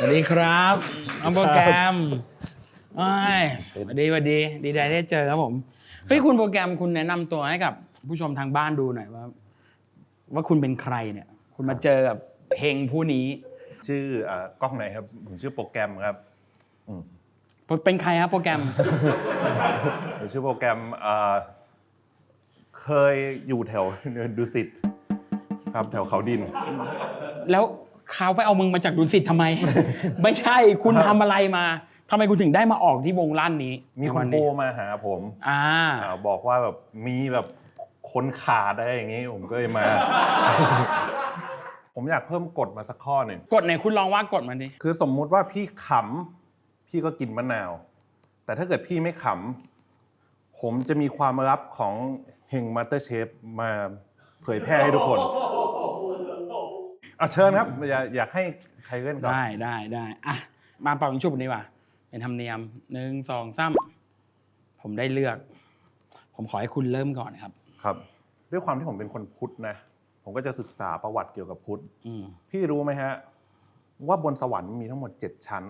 สวัสดีครับน้องโปรแกรมเอ้ยสวัสดีสวัสดี ดีใจได้เจอครับผม เฮ้ยคุณโปรแกรมคุณแนะนำตัวให้กับผู้ชมทางบ้านดูหน่อยว่า ว่าคุณเป็นใครเนี่ย คุณมาเจอกับเพลงผู้นี้ ชื่ออ่ากล้องไหนครับ ผมชื่อโปรแกรมครับ เป็นใครครับโปรแกรม ผมชื่อโปรแกรมอ่าเคยอยู่แถว ดุสิตครับแถวเขาดิน แล้ว เขาไปเอามึงมาจากดุสิตทำไม ไม่ใช่คุณทำอะไรมาทำไมคุณถึงได้มาออกที่วงลั่นนี้มีคนวัโทรมาหาผมอ่า อ่าบอกว่าแบบมีแบบคนขาดอะไรอย่างงี้ ผมก็เลยมา ผมอยากเพิ่มกฎมาสักข้อหนึ่ง กดไหนคุณลองว่ากดมาดิ คือสมมุติว่าพี่ขำพี่ก็กินมะนาว แต่ถ้าเกิดพี่ไม่ขำผมจะมีความลับของเฮงมาสเตอร์เชฟมาเผยแพร่ให้ทุกคน อะเชิญครับอยากอยากให้ใครเล่นก่อนได้ได้ได้อะมาเป่ายิงฉุบดีกว่าเป็นธรรมเนียมหนึ่งสองสามผมได้เลือก ผมขอให้คุณเริ่มก่อนครับ ครับ ด้วยความที่ผมเป็นคนพุทธนะ ผมก็จะศึกษาประวัติเกี่ยวกับพุทธอืมพี่รู้ไหมฮะ ว่าบนสวรรค์มีทั้งหมดเจ็ดชั้น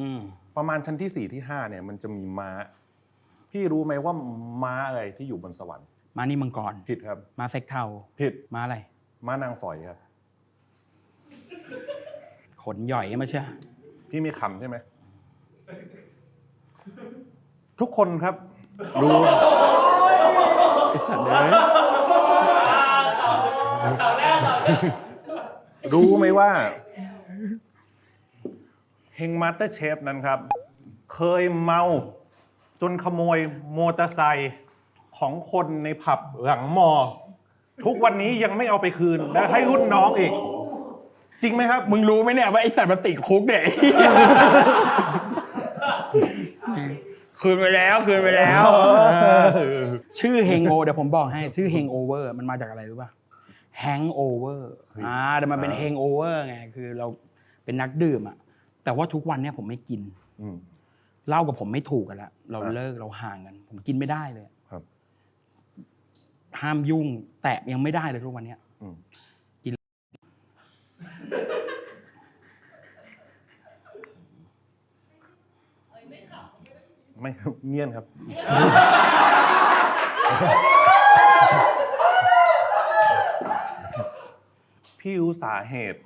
อืมประมาณชั้นที่สี่ที่ห้าเนี่ยมันจะมีม้า พี่รู้ไหมว่าม้าอะไรที่อยู่บนสวรรค์ มานี่มังกรผิดครับ มาเซ็กเทาผิดมาอะไร ม้านางฝอยครับ ขนหย่อยมาเชียพี่มีคำใช่ไหม ทุกคนครับรู้ไอสัตว์เลยรู้ไหมว่าเฮงมาสเตอร์เชฟนั้นครับ เคยเมาจนขโมยมอเตอร์ไซค์ของคนในผับหลังมอ ทุกวันนี้ยังไม่เอาไปคืนและให้รุ่นน้องอีก จริงไหมครับ มึงรู้ไหมเนี่ยว่าไอสัตว์มันติดคุกเนี่ย คืนไปแล้วคืนไปแล้วชื่อเฮงโอเดี๋ยวผมบอกให้ชื่อเฮงโอเวอร์มันมาจากอะไรรู้ป่ะแฮงโอเวอร์อ่าแต่มันเป็นอ่าเฮงโอเวอร์ไงคือเราเป็นนักดื่มอะแต่ว่าทุกวันเนี่ยผมไม่กินอืม เหล้ากับผมไม่ถูกกันแล้วเราครับเลิกเราห่างกัน ผมกินไม่ได้เลยครับห้ามยุ่ง แตะยังไม่ได้เลยทุกวันเนี้ยอืมกิน ไม่เนียนครับ พี่รู้สาเหตุ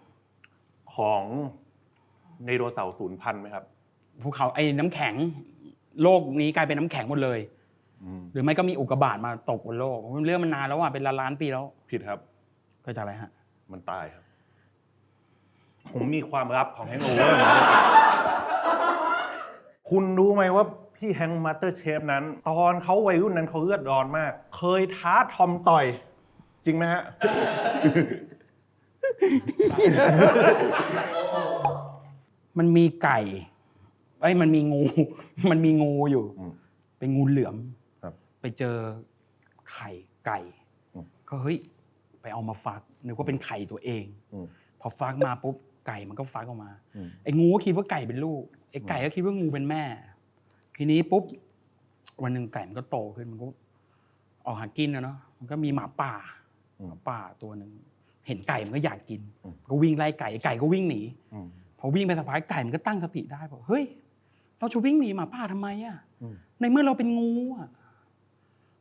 ของไดโนเสาร์ศูนย์พันธุ์ไหมครับ ภูเขาไอ้น้ำแข็งโลกนี้กลายเป็นน้ำแข็งหมดเลย อืมหรือไม่ก็มีอุกกาบาตมาตกบนโลกเรื่องมันนานแล้วอะเป็นล้านล้านๆปีแล้วผิดครับก็จากอะไรฮะ มันตายครับ ผมมีความลับของแฮงโอเวอร์คุณรู้ไหมว่าพี่แฮงมาสเตอร์เชฟนั้น ตอนเขาวัยรุ่นนั้นเขาเลือดร้อนมาก เคยท้าทอมต่อย จริงไหมฮะ มันมีไก่ไอ้ยมันมีงู มันมีงูอยู่ อืมเป็นงูเหลือมครับไปเจอไข่ไก่ อืมก็เฮ้ย ไปเอามาฟักนึกว่าเป็นไข่ตัวเอง อืม พอฟักมาปุ๊บ ไก่มันก็ฟักออกมาอืมไอ้งูก็คิดว่าไก่เป็นลูกไอ้ไก่ก็คิดว่างูเป็นแม่ ทีนี้ปุ๊บวันหนึ่งไก่มันก็โตขึ้นมันก็ออกหากินนะเนาะมันก็มีหมาป่าอืมหมาป่าตัวหนึ่งเห็นไก่มันก็อยากกินอืมก็วิ่งไล่ไก่ไก่ก็วิ่งหนีอืมพอวิ่งไปสักพักไก่มันก็ตั้งสติได้บอกเฮ้ย เราจะวิ่งหนีหมาป่าทำไมอะอืมในเมื่อเราเป็นงูอะ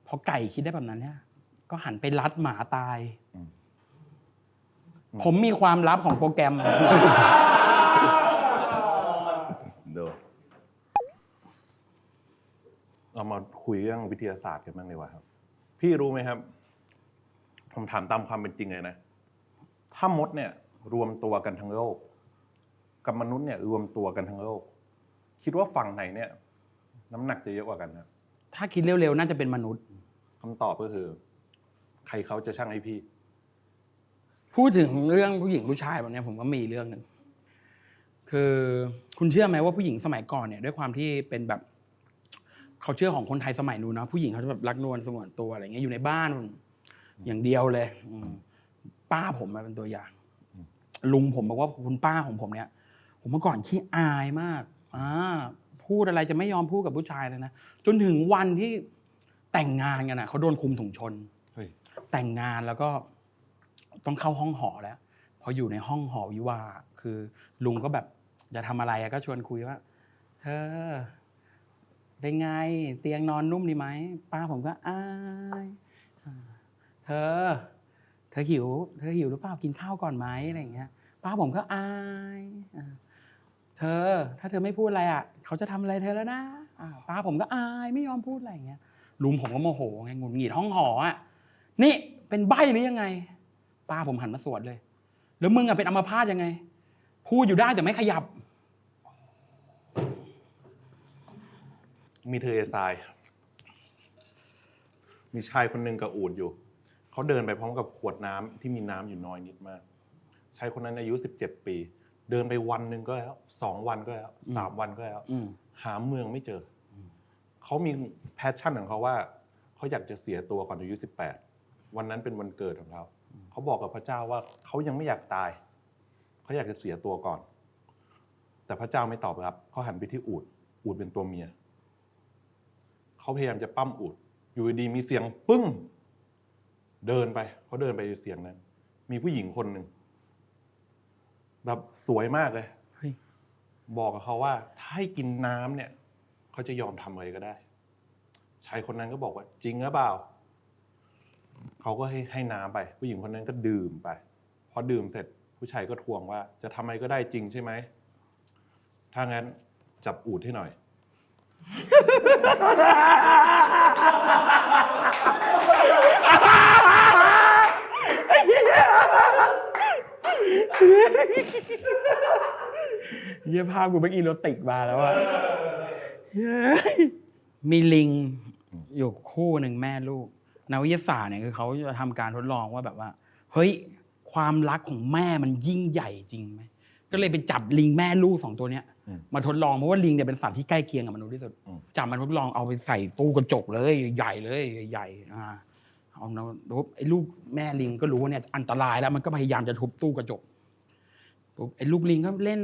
พอไก่คิดได้แบบนั้นเนี่ย ก็หันไปรัดหมาตายอืม ผมมีความลับของโปรแกรมเดี๋ยวเรามาคุยเรื่องวิทยาศาสตร์กันบ้างดีกว่าครับ พี่รู้ไหมครับ ผมถามตามความเป็นจริงเลยนะ ถ้ามดเนี่ย รวมตัวกันทั้งโลก กับมนุษย์เนี่ย รวมตัวกันทั้งโลก คิดว่าฝั่งไหนเนี่ย น้ำหนักจะเยอะกว่ากันครับถ้าคิดเร็วๆ น่าจะเป็นมนุษย์คำตอบก็คือ ใครเขาจะช่างให้พี่ พูดถึงเรื่องผู้หญิงผู้ชายแบบเนี้ยผมก็มีเรื่องหนึ่งคือคุณเชื่อไหมว่าผู้หญิงสมัยก่อนเนี่ยด้วยความที่เป็นแบบเขาเชื่อของคนไทยสมัยนู้นเนาะผู้หญิงเขาจะแบบรักนวลสงวนตัวอะไรเงี้ยอยู่ในบ้านอย่างเดียวเลยอืมป้าผมมาเป็นตัวอย่าง ลุงผมบอกว่าคุณป้าของผมเนี่ย ผมเมื่อก่อนขี้อายมากอ่าพูดอะไรจะไม่ยอมพูดกับผู้ชายเลยนะจนถึงวันที่แต่งงานกันอะเขาโดนคุมถุงชนเฮ้ยแต่งงานแล้วก็ ต้องเข้าห้องหอแล้ว พออยู่ในห้องหอวิวาคือลุงก็แบบจะทำอะไรก็ชวนคุยว่า เธอเป็นไงเตียงนอนนุ่มดีไหมป้าผมก็อายเธอ เธอหิว เธอหิวหรือเปล่ากินข้าวก่อนไหมอะไรอย่างเงี้ย ป้าผมก็อายเธอ ถ้าเธอไม่พูดอะไรอะ เขาจะทำอะไรเธอแล้วนะป้าผมก็อายไม่ยอมพูดอะไรอย่างเงี้ยลุงผมก็โมโหไงงุดหงิดห้องหออะนี่เป็นใบหรือยังไง ป้าผมหันมาสวดเลย แล้วมึงอะเป็นอัมพาตยังไงพูดอยู่ได้แต่ไม่ขยับ มีเธอเอทราย มีชายคนหนึ่งกับอูดอยู่ เขาเดินไปพร้อมกับขวดน้ำที่มีน้ำอยู่น้อยนิดมาก ชายคนนั้นอายุสิบเจ็ดปี เดินไปวันหนึ่งก็แล้วสองวันก็แล้วอืมสามวันก็แล้ว อืม หาเมืองไม่เจออเขามีแพชชั่นของเขาว่า เขาอยากจะเสียตัวก่อนอายุสิบแปดวันนั้นเป็นวันเกิดของเขา เขาบอกกับพระเจ้าว่าเขายังไม่อยากตาย เขาอยากจะเสียตัวก่อน แต่พระเจ้าไม่ตอบรับเขาหันไปที่อูดอูดเป็นตัวเมียเขาพยายามจะปั้มอูดอยู่ดีๆมีเสียงปึ้ง เดินไปเขาเดินไปเสียงนั้น มีผู้หญิงคนหนึ่งแบบสวยมากเลยเฮ้ยบอกกับเขาว่าถ้าให้กินน้ำเนี่ย เขาจะยอมทำอะไรก็ได้ชายคนนั้นก็บอกว่า จริงหรือเปล่า เขาก็ให้ให้น้ำไป ผู้หญิงคนนั้นก็ดื่มไป พอดื่มเสร็จผู้ชายก็ทวงว่า จะทำอะไรก็ได้จริงใช่ไหม ถ้างั้นจับอูดให้หน่อย เยี่ยภาพกูเป็นอีโรติกมาแล้วอะเย้ยมีลิงอยู่คู่หนึ่งแม่ลูก นักวิทยาศาสตร์เนี่ยคือเขาจะทำการทดลองว่าแบบว่า เฮ้ย ความรักของแม่มันยิ่งใหญ่จริงไหมก็เลยไปจับลิงแม่ลูกสองตัวเนี้ยอืมมาทดลองเพราะว่าลิงเนี่ยเป็นสัตว์ที่ใกล้เคียงกับมนุษย์ที่สุดอืม จับมาทดลองเอาไปใส่ตู้กระจกเลย ใหญ่ๆเลยใหญ่ๆอ่าเอาเนาปุ๊บไอ้ลูกแม่ลิงก็รู้ว่าเนี่ยอันตรายแล้วมันก็พยายามจะทุบตู้กระจกปุ๊บไอ้ลูกลิงก็เล่น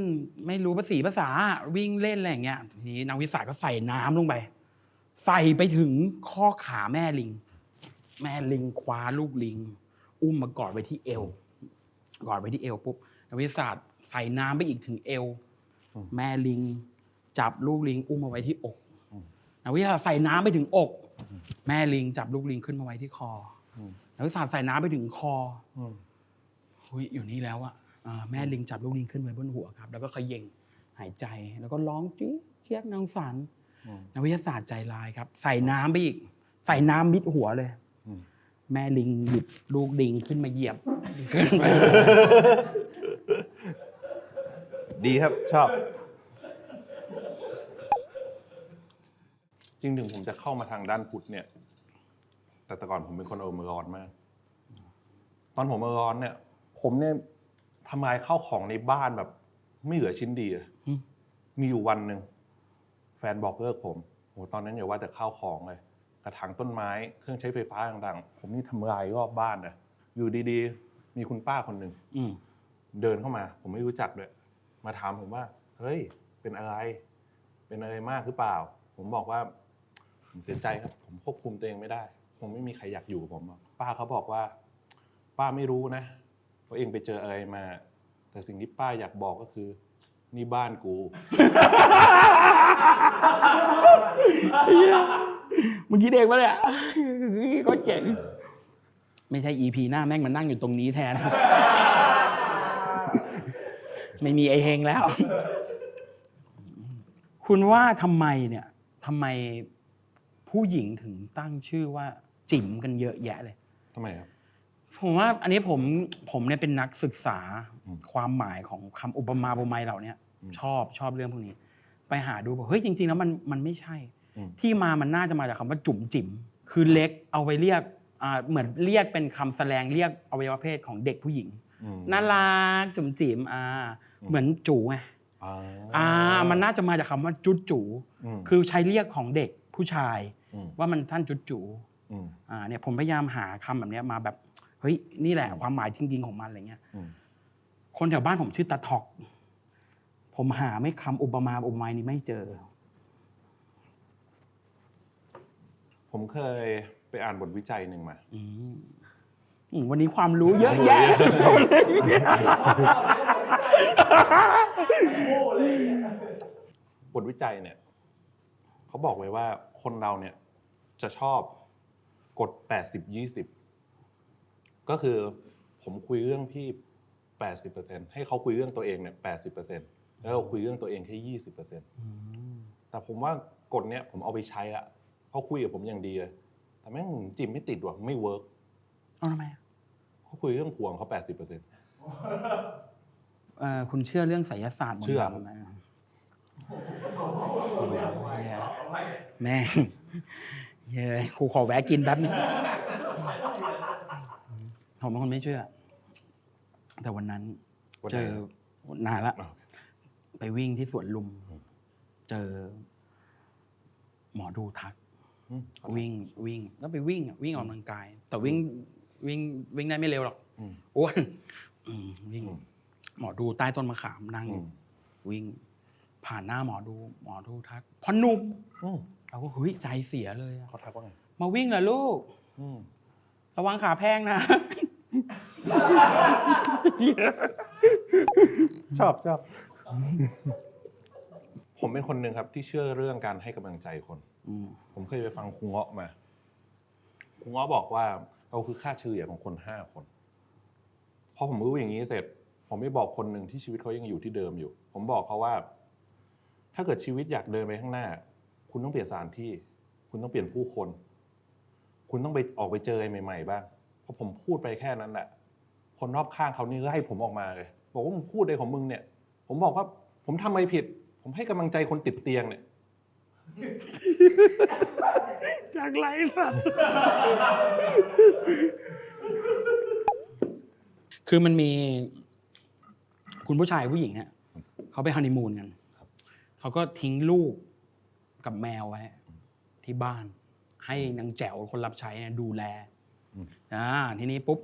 ไม่รู้ภาษีภาษาวิ่งเล่นอะไรอย่างเงี้ยทีนี้นักวิทยาศาสตร์ก็ใส่น้ำลงไป ใส่ไปถึงข้อขาแม่ลิง แม่ลิงคว้าลูกลิง อุ้มมากอดไว้ที่เอวกอดไว้ที่เอวปุ๊บนักวิทยาศาสตร์ใส่น้ำไปอีกถึงเอว แม่ลิง จับลูกลิง อุ้มมาไว้ที่อกนักวิทยาศาสตร์ใส่น้ำไปถึงอก แม่ลิงจับลูกลิงขึ้นมาไว้ที่คออมนักวิทยาศาสตร์ใส่น้ำไปถึงคออืมหุยอยู่นี่แล้วอะอ่าแม่ลิงจับลูกลิงขึ้นไว้บนหัวครับ แล้วก็เขย่งหายใจแล้วก็ร้องจี๊ดเจี๊ยกนางสันอืมนักวิทยาศาสตร์ใจร้ายครับ ใส่น้ำไปอีก ใส่น้ำมิดหัวเลยอืม แม่ลิงหยิบลูกลิงขึ้นมาเหยียบขึ้นไปดีครับชอบ จริงถึงผมจะเข้ามาทางด้านพุทธเนี่ย แต่แต่ก่อนผมเป็นคนอารมณ์ร้อนมาก ตอนผมอารมณ์ร้อนเนี่ย ผมเนี่ยทำลายข้าวของในบ้านแบบ ไม่เหลือชิ้นดีอะอืม มีอยู่วันหนึ่งแฟนบอกเลิกผมโหตอนนั้นอย่าว่าแต่ข้าวของเลย กระถางต้นไม้ เครื่องใช้ไฟฟ้าต่างๆ ผมนี่ทำลายรอบบ้านนะอยู่ดีๆ มีคุณป้าคนหนึ่งอืมเดินเข้ามา ผมไม่รู้จักด้วย มาถามผมว่า เฮ้ย เป็นอะไร เป็นอะไรมากหรือเปล่า ผมบอกว่า ผมเสียใจครับ ผมควบคุมตัวเองไม่ได้คงไม่มีใครอยากอยู่กับผมหรอกป้าเขาบอกว่า ป้าไม่รู้นะว่าเองไปเจออะไรมา แต่สิ่งที่ป้าอยากบอกก็คือ นี่บ้านกู มึงคิดเองปะเนี่ยก็เจ๋งไม่ใช่ EP หน้าแม่งมันนั่งอยู่ตรงนี้แทน ไม่มีไอเฮงแล้ว คุณว่าทำไมเนี่ยทำไมผู้หญิงถึงตั้งชื่อว่าจิ๋มกันเยอะแยะเลย ทำไมครับ ผมว่าอันนี้ผมผมเนี่ยเป็นนักศึกษาอืมความหมายของคำอุปมาอุปไมยเหล่าเนี้ยอืมชอบชอบเรื่องพวกนี้ ไปหาดูบอกเฮ้ยจริง ๆ แล้วมันมันไม่ใช่อืม ที่มามันน่าจะมาจากคำว่าจุ๋มจิ๋มคือเล็กเอาไปเรียกอ่าเหมือนเรียกเป็นคำแสดงเรียกอวัยวะเพศของเด็กผู้หญิงอืมน่ารักจุ๋มจิ๋มอ่าอืมเหมือนจูไงอ่าอ่ามันน่าจะมาจากคำว่าจุดจูมคือใช้เรียกของเด็กผู้ชายมว่ามันท่านจุดจูอืมอ่าเนี่ยผมพยายามหาคำแบบเนี้ยมาแบบเฮ้ยนี่แหละความหมายจริง ๆของมันอะไรเงี้ยอืมคนแถวบ้านผมชื่อตาทอก ผมหาไม่คำอุปมาอุปไมยนี้ไม่เจอ ผมเคยไปอ่านบทวิจัยหนึ่งมาอืมอืมวันนี้ความรู้เยอะแยะ บทวิจัยเนี่ยเขาบอกไว้ว่าคนเราเนี่ยจะชอบกดแปดสิบยี่สิบก็คือผมคุยเรื่องพี่แปดสิบเปอร์เซ็นให้เขาคุยเรื่องตัวเองเนี่ยแปดสิบเปอร์เซ็นแล้วเราคุยเรื่องตัวเองแค่ยี่สิบเปอร์เซ็นแต่ผมว่ากฎเนี้ยผมเอาไปใช้อะ เขาคุยกับผมอย่างดีเลยแต่แม่งจิมไม่ติดว่ะไม่เวิร์กเอาทำไมอะเขาคุยเรื่องพวงเขาแปดสิบเปอร์เซ็นเอ่อคุณเชื่อเรื่องไสยศาสตร์มนต์เชื่อ ดำไหมแม่งเย้ยครูขอแวะกินแป๊บนึงผมเป็นคนไม่เชื่อ แต่วันนั้น วันเจไหนอนานละอ้าวไปวิ่งที่สวนลุม เจอ หมอดูทัก อืมวิ่งวิ่งก็ไปวิ่งอะวิ่งออกกำลังกาย แต่วิ่งวิ่งวิ่งได้ไม่เร็วหรอกอืมอ้วนอืมวิ่งอืมหมอดูใต้ต้นมะขามนั่งอืมวิ่ง ผ่านหน้าหมอดู หมอดูทักพอหนุ่มอืมเราก็เฮ้ยใจเสียเลยอะเขาทักว่าไงมาวิ่งเหรอลูกอืมระวังขาแพงนะชอบชอบผมเป็นคนหนึ่งครับที่เชื่อเรื่องการให้กำลังใจคนอืม ผมเคยไปฟังครูเงาะมาครูเงาะบอกว่าเราคือค่าเฉลี่ยของคนห้าคนพอผมรู้อย่างนี้เสร็จ ผมไม่บอกคนหนึ่งที่ชีวิตเขายังอยู่ที่เดิมอยู่ ผมบอกเขาว่า ถ้าเกิดชีวิตอยากเดินไปข้างหน้า คุณต้องเปลี่ยนสถานที่ คุณต้องเปลี่ยนผู้คน คุณต้องไปออกไปเจออะไรใหม่ ๆ บ้างพอผมพูดไปแค่นั้นแหละคนรอบข้างเขานี่ก็ให้ผมออกมาเลยบอกว่ามึงพูดอะไรของมึงเนี่ย ผมบอกว่า ผมทำอะไรผิด ผมให้กำลังใจคนติดเตียงเนี่ย จากไรสัตว์คือมันมี คุณผู้ชายผู้หญิงเนี่ยเขาไปฮันนีมูนกันเขาก็ทิ้งลูกกับแมวไว้ที่บ้าน ให้นางแจ๋วคนรับใช้เนี่ยดูแลอืมอ่าทีนี้ปุ๊บ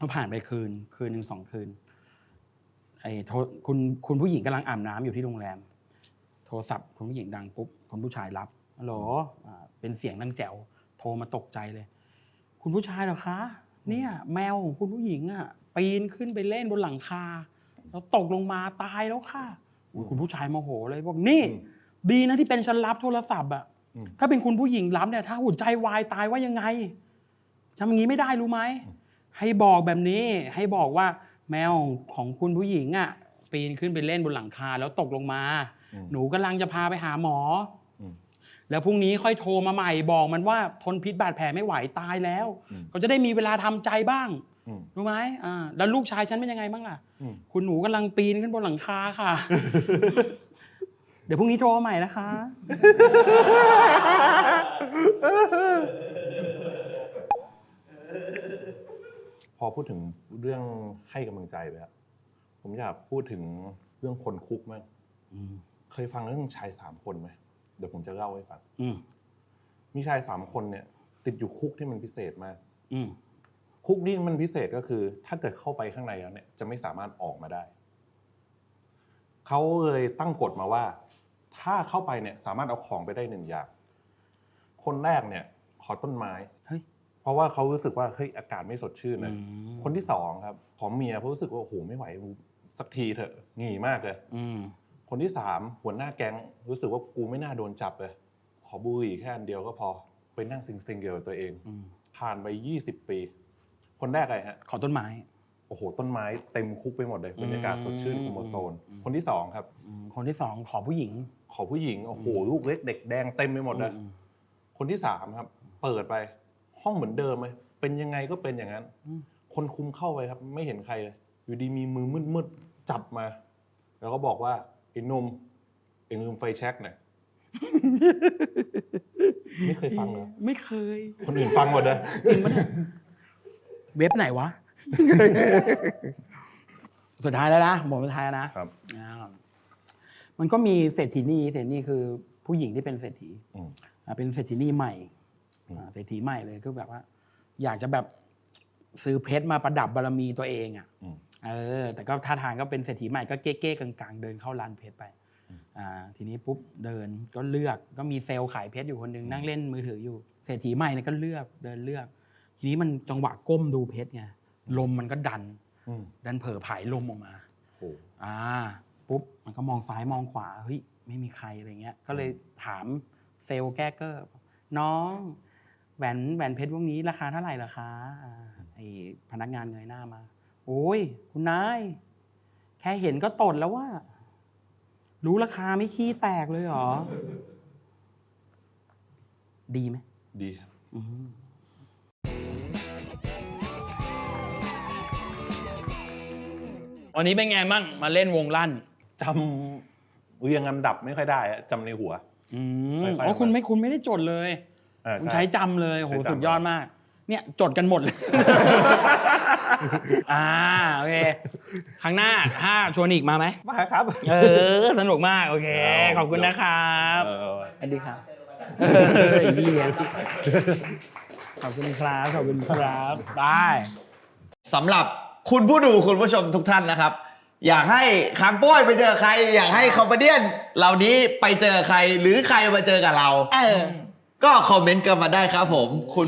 ก็ผ่านไปคืน คืนหนึ่งสองคืนไอ้โทรคุณคุณผู้หญิงกำลังอาบน้ำอยู่ที่โรงแรม โทรศัพท์คุณผู้หญิงดังปุ๊บคุณผู้ชายรับฮัลโหลอ่าเป็นเสียงนางแจ๋วโทรมาตกใจเลย คุณผู้ชายเหรอคะ เนี่ย แมวของคุณผู้หญิงอะปีนขึ้นไปเล่นบนหลังคา แล้วตกลงมาตายแล้วค่ะอุ๊ยคุณผู้ชายโมโหเลยบอกนี่อืมดีนะที่เป็นฉันรับโทรศัพท์อะอืม ถ้าเป็นคุณผู้หญิงรับเนี่ย ถ้าหัวใจวายตายว่ายังไงทำอย่างนี้ไม่ได้รู้ไหมให้บอกแบบนี้ ให้บอกว่าแมวของคุณผู้หญิงอะปีนขึ้นไปเล่นบนหลังคาแล้วตกลงมาอืม หนูกำลังจะพาไปหาหมออืมแล้วพรุ่งนี้ค่อยโทรมาใหม่บอกมันว่าทนพิษบาดแผลไม่ไหวตายแล้วอืมก็จะได้มีเวลาทำใจบ้างอืมรู้ไหมอ่าแล้วลูกชายฉันเป็นยังไงบ้างล่ะอืมคุณหนูกำลังปีนขึ้นบนหลังคาค่ะ เดี๋ยวพรุ่งนี้โทรมาใหม่นะคะ พอพูดถึงเรื่องให้กำลังใจไปครับผมอยากพูดถึงเรื่องคนคุกมั้งอืม เคยฟังเรื่องชายสามคนไหมเดี๋ยวผมจะเล่าให้ฟังอืมมีชายสามคนเนี่ย ติดอยู่คุกที่มันพิเศษมาก อืมคุกนี่มันพิเศษก็คือ ถ้าเกิดเข้าไปข้างในแล้วเนี่ยจะไม่สามารถออกมาได้เขาเลยตั้งกฎมาว่า ถ้าเข้าไปเนี่ยสามารถเอาของไปได้หนึ่งอย่าง คนแรกเนี่ย ขอต้นไม้เฮ้ย เพราะว่าเขารู้สึกว่าเฮ้ยอากาศไม่สดชื่นนะอืมคนที่สองครับ ขอเมียเพราะรู้สึกว่าโอ้โหไม่ไหวสักทีเถอะหงีมากเลย อืม คนที่สามหัวหน้าแก๊งรู้สึกว่ากูไม่น่าโดนจับเลยขอบุหรี่แค่อันเดียวก็พอไปนั่งซิงๆเกี่ยวกับตัวเองอืมผ่านไปยี่สิบปี คนแรกอะไรฮะขอต้นไม้โอ้โหต้นไม้เต็มคุกไปหมดเลยบรรยากาศสดชื่นโคโมโซนอืมคนที่สองครับอืมคนที่สองขอผู้หญิง ขอผู้หญิงโอ้โหลูกเล็กเด็กแดงเต็มไปหมดเลยอืมคนที่สามครับ เปิดไป ห้องเหมือนเดิมเลยเป็นยังไงก็เป็นอย่างนั้นอืมคนคุมเข้าไปครับ ไม่เห็นใครเลยอยู่ดีมีมือมืดๆจับมา แล้วก็บอกว่า ไอ้หนมเอ็งลืมไฟแช็กหน่อยไม่เคยฟังเหรอไม่เคย คนอื่นฟังหมดเลยจริงปะเนี่ยเว็บไหนวะ สุดท้ายแล้วนะหมดสุดท้ายแล้วนะครับ อ่ามันก็มีเศรษฐีนีเศรษฐีนีคือผู้หญิงที่เป็นเศรษฐีอืมอ่าเป็นเศรษฐีนีใหม่อืม อ่าเศรษฐีใหม่เลยคือแบบว่า อยากจะแบบซื้อเพชรมาประดับบารมีตัวเองอะ อืม เออแต่ก็ท่าทางก็เป็นเศรษฐีใหม่ก็เก๊ๆกลางๆ เดินเข้าร้านเพชรไปอืมอ่าทีนี้ปุ๊บเดินก็เลือกก็มีเซลล์ขายเพชรอยู่คนหนึงนั่งเล่นมือถืออยู่เศรษฐีใหม่เนี่ยก็เลือกเดินเลือก ทีนี้มันจังหวะก้มดูเพชรไงลมมันก็ดันอืมดันเผลอผายลมออกมาโอ้อ่าปุ๊บมันก็มองซ้ายมองขวาเฮ้ยไม่มีใครอะไรเงี้ย ก็เลยถามเซลล์แก้เกอร์น้องแหวนแหวนเพชรวงนี้ราคาเท่าไหร่ล่ะคะอ่าไอพนักงานเงยหน้ามา โอ้ย คุณนาย แค่เห็นก็ตดแล้วว่า รู้ราคาไม่ขี้แตกเลยเหรอ ดีไหม ดีครับ อืมวันนี้เป็นไงบ้างมาเล่นวงลั่น จำเรียงลำดับไม่ค่อยได้อะจำในหัว อืมค่อยๆอ๋อคุณมาไม่คุณไม่ได้จดเลย เออคุณใช่ใช้จำเลยโหใช้จำ สุดยอดมาก เนี่ยจดกันหมดเลย อ่าโอเคครั้งหน้าถ้าชวนอีกมาไหม มาครับ เออ สนุกมาก โอเคครับขอบคุณนะครับเออสวัสดีครับเออเหี้ยขอบคุณครับ ขอบคุณครับบายสำหรับคุณผู้ดูคุณผู้ชมทุกท่านนะครับ อยากให้คางโป้ยไปเจอใคร อยากให้คอมเมเดี้เหล่านี้ไปเจอใคร หรือใครมาเจอกับเรา เออ ก็คอมเมนต์กันมาได้ครับผมคุณ